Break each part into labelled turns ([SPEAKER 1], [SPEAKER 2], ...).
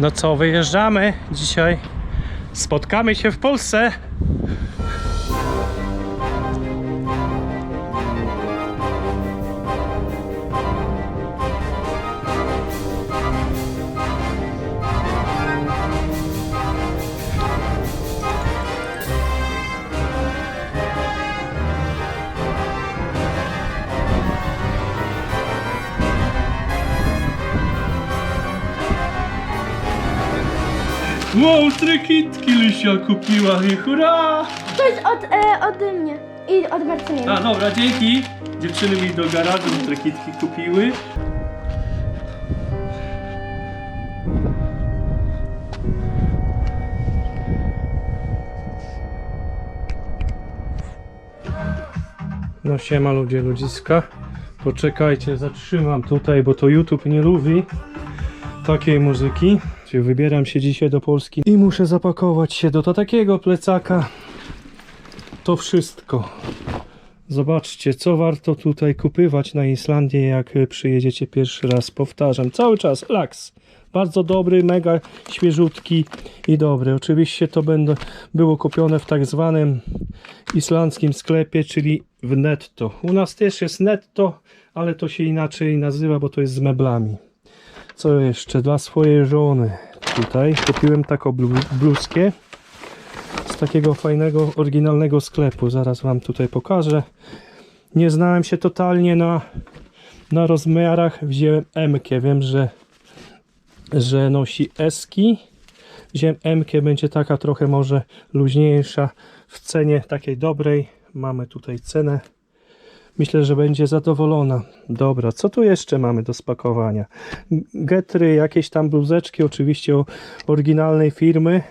[SPEAKER 1] No co, wyjeżdżamy dzisiaj. Spotkamy się w Polsce. Wow, trekitki Lysia kupiła i hurra!
[SPEAKER 2] To jest od, e, ode mnie i od Marceliny.
[SPEAKER 1] A dobra, dzięki. Dziewczyny mi do garażu trekitki kupiły. No siema ludzie, ludziska. Poczekajcie, zatrzymam tutaj, bo to YouTube nie lubi takiej muzyki. Wybieram się dzisiaj do Polski i muszę zapakować się do takiego plecaka. To wszystko. Zobaczcie, co warto tutaj kupywać na Islandię, jak przyjedziecie pierwszy raz. Powtarzam, cały czas laks. Bardzo dobry, mega świeżutki i dobry. Oczywiście to będą, było kupione w tak zwanym islandzkim sklepie, czyli w netto. U nas też jest netto, ale to się inaczej nazywa, bo to jest z meblami. Co jeszcze? Dla swojej żony. Tutaj kupiłem taką blu- bluzkę z takiego fajnego, oryginalnego sklepu. Zaraz Wam tutaj pokażę. Nie znałem się totalnie na, na rozmiarach. Wziąłem M. -kę. Wiem, że, że nosi eski. Wziąłem M. -kę. Będzie taka trochę może luźniejsza w cenie takiej dobrej. Mamy tutaj cenę. Myślę, że będzie zadowolona. Dobra, co tu jeszcze mamy do spakowania? Getry, jakieś tam bluzeczki, oczywiście oryginalnej firmy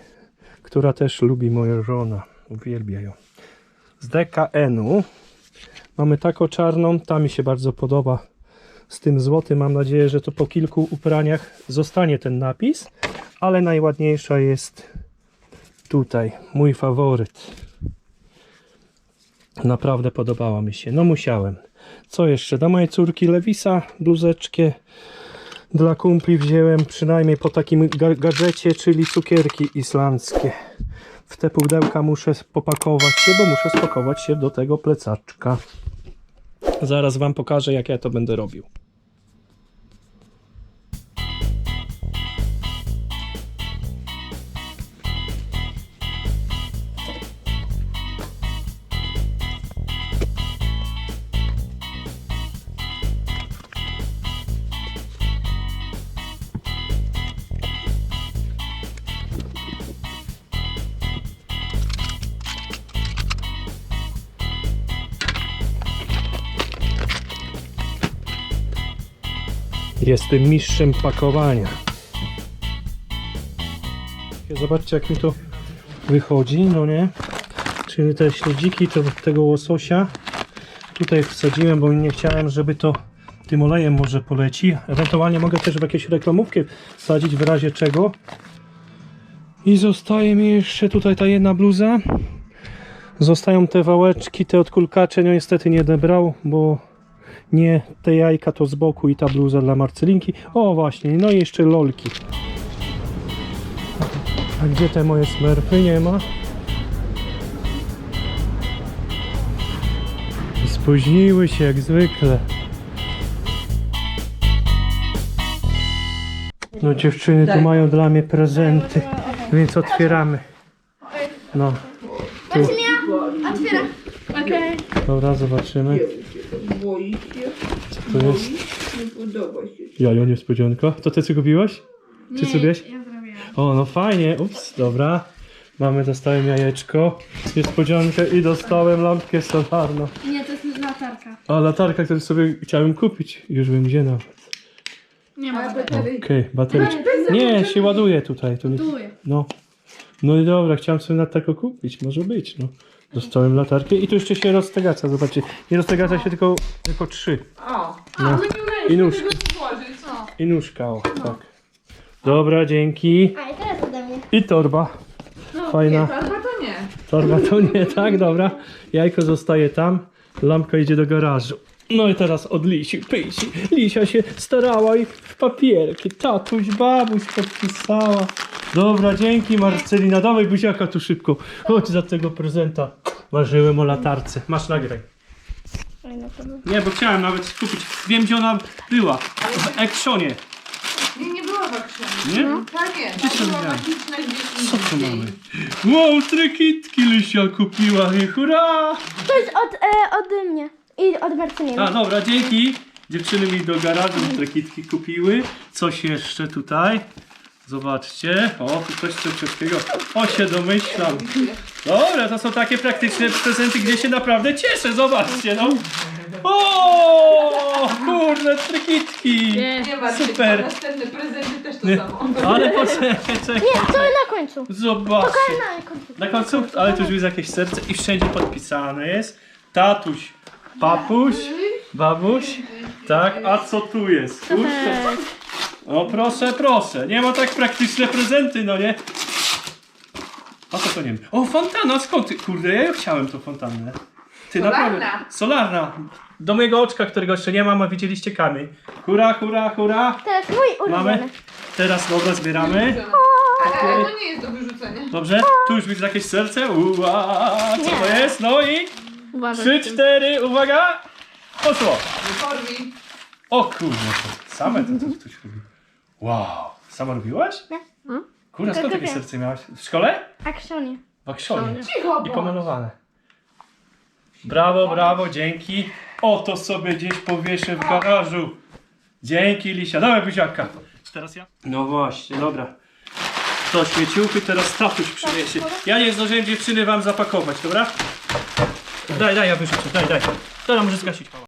[SPEAKER 1] która też lubi moja żona. Uwielbia ją. Z DKN-u mamy taką czarną, ta mi się bardzo podoba. Z tym złotym mam nadzieję, że to po kilku upraniach zostanie ten napis, ale najładniejsza jest tutaj, mój faworyt. Naprawdę podobała mi się. No musiałem. Co jeszcze? Dla mojej córki Lewisa bluzeczkę. Dla kumpli wziąłem przynajmniej po takim ga- gadżecie, czyli cukierki islandzkie. W te pudełka muszę popakować się, bo muszę spakować się do tego plecaczka. Zaraz Wam pokażę, jak ja to będę robił. Jestem mistrzem pakowania. Zobaczcie, jak mi to wychodzi, no nie? Czyli te śledziki, to tego łososia tutaj wsadziłem, bo nie chciałem, żeby to tym olejem może poleci. Ewentualnie mogę też w jakieś reklamówkę wsadzić w razie czego. I zostaje mi jeszcze tutaj ta jedna bluza. Zostają te wałeczki, te odkulkacze, no niestety nie odebrał, bo nie te jajka to z boku i ta bluza dla Marcelinki. O właśnie, no i jeszcze lolki. A gdzie te moje smerfy? Nie ma. Spóźniły się jak zwykle. No dziewczyny tu mają dla mnie prezenty, więc otwieramy. No,
[SPEAKER 2] Marcelina, otwiera. Okej.
[SPEAKER 1] dobra, zobaczymy.
[SPEAKER 3] Boi się,
[SPEAKER 1] Co to jest?
[SPEAKER 3] nie podoba się.
[SPEAKER 1] Jajo, niespodzianka. To ty co kupiłaś? Czy co?
[SPEAKER 2] Ja zrobiłam.
[SPEAKER 1] O, no fajnie. Ups, dobra. Mamy, dostałem jajeczko, niespodziankę i dostałem lampkę solarną.
[SPEAKER 2] Nie, to jest latarka.
[SPEAKER 1] A latarka, którą sobie chciałem kupić. Już wiem gdzie nawet.
[SPEAKER 2] Nie ma.
[SPEAKER 3] A baterii
[SPEAKER 1] Okej, baterię. Nie, się ładuje tutaj. Nie...
[SPEAKER 2] Ładuje.
[SPEAKER 1] No. No i dobra, chciałem sobie latarkę kupić. Może być, no. Dostałem latarkę i tu jeszcze się roztegaca, zobaczcie. Nie roztegaca się tylko, tylko trzy.
[SPEAKER 3] O,
[SPEAKER 1] No. I nóżka.
[SPEAKER 3] włożyć.
[SPEAKER 1] I nóżka, o, tak. Dobra, dzięki.
[SPEAKER 2] A i teraz ode mnie.
[SPEAKER 1] I torba. Fajna.
[SPEAKER 3] Albo to nie.
[SPEAKER 1] Torba to nie, tak, dobra. Jajko zostaje tam, lampka idzie do garażu. No i teraz od Lisi, pysi. Lisia się starała i w papierki. Tatuś, babuś podpisała. Dobra, dzięki Marcelina. Dawaj buziaka tu szybko. Chodź za tego prezenta. Marzyłem o latarce. Masz nagraj. Nie, bo chciałem nawet kupić. Wiem gdzie ona była. W Eksonie.
[SPEAKER 3] Nie, nie była w akcji.
[SPEAKER 1] Nie?
[SPEAKER 3] Tak nie,
[SPEAKER 1] Gdzie
[SPEAKER 3] to była
[SPEAKER 1] miałem?
[SPEAKER 3] magiczna gdzieś
[SPEAKER 1] Co tu
[SPEAKER 3] indziej.
[SPEAKER 1] mamy? Wow, trykitki Lysia kupiła. I hurra!
[SPEAKER 2] To jest od, e, ode mnie. I od Marcelina.
[SPEAKER 1] A dobra, dzięki. Dziewczyny mi do garażu trekitki kupiły. Coś jeszcze tutaj. Zobaczcie. O, tu coś coś O, się domyślam. Dobra, to są takie praktyczne prezenty, gdzie się naprawdę cieszę. Zobaczcie, no. O, kurde, trekitki.
[SPEAKER 3] Nie martw się,
[SPEAKER 1] Super.
[SPEAKER 3] następne prezenty też to
[SPEAKER 1] Nie.
[SPEAKER 3] samo.
[SPEAKER 1] Ale poczekaj,
[SPEAKER 2] Nie, to na końcu.
[SPEAKER 1] zobaczcie.
[SPEAKER 2] Na końcu.
[SPEAKER 1] Na końcu, ale tu już jest jakieś serce i wszędzie podpisane jest. Tatuś, papuś, babuś. Tak, a co tu jest? Kurczę. O proszę, proszę. Nie ma tak praktyczne prezenty, no nie? A co to nie wiem. O, fontana, skąd ty? Kurde, ja chciałem tą fontannę. Ty
[SPEAKER 3] Solarna.
[SPEAKER 1] naprawdę. Solarna. Do mojego oczka, którego jeszcze nie mam, a widzieliście kamień. Hura, hura, hura.
[SPEAKER 2] Teraz mój ulubiony.
[SPEAKER 1] Mamy. Teraz dobra, zbieramy.
[SPEAKER 3] Ale to nie jest do wyrzucenia.
[SPEAKER 1] Dobrze, tu już widzę jakieś serce. Ua, co to jest? No i trzy, cztery, uwaga! Poszło!
[SPEAKER 3] Nie.
[SPEAKER 1] O kurde, to same to coś ktoś robi. Wow, sama robiłaś?
[SPEAKER 2] Nie.
[SPEAKER 1] Kurde, skąd
[SPEAKER 2] Tylko
[SPEAKER 1] takie
[SPEAKER 2] wiem.
[SPEAKER 1] serce miałaś? W szkole?
[SPEAKER 2] Aksionie.
[SPEAKER 1] W Akszonie.
[SPEAKER 3] Cicho,
[SPEAKER 1] I pomalowane. Brawo, brawo, dzięki. O, to sobie gdzieś powieszę w garażu. Dzięki, Lisia. Dawaj buziaka. Teraz ja? No właśnie, dobra. To śmieciuchy, teraz tatuś przyniesie. Ja nie zdążyłem dziewczyny wam zapakować, dobra? Daj, daj, ja wyrzucę, daj, daj. Teraz może zgasić mała.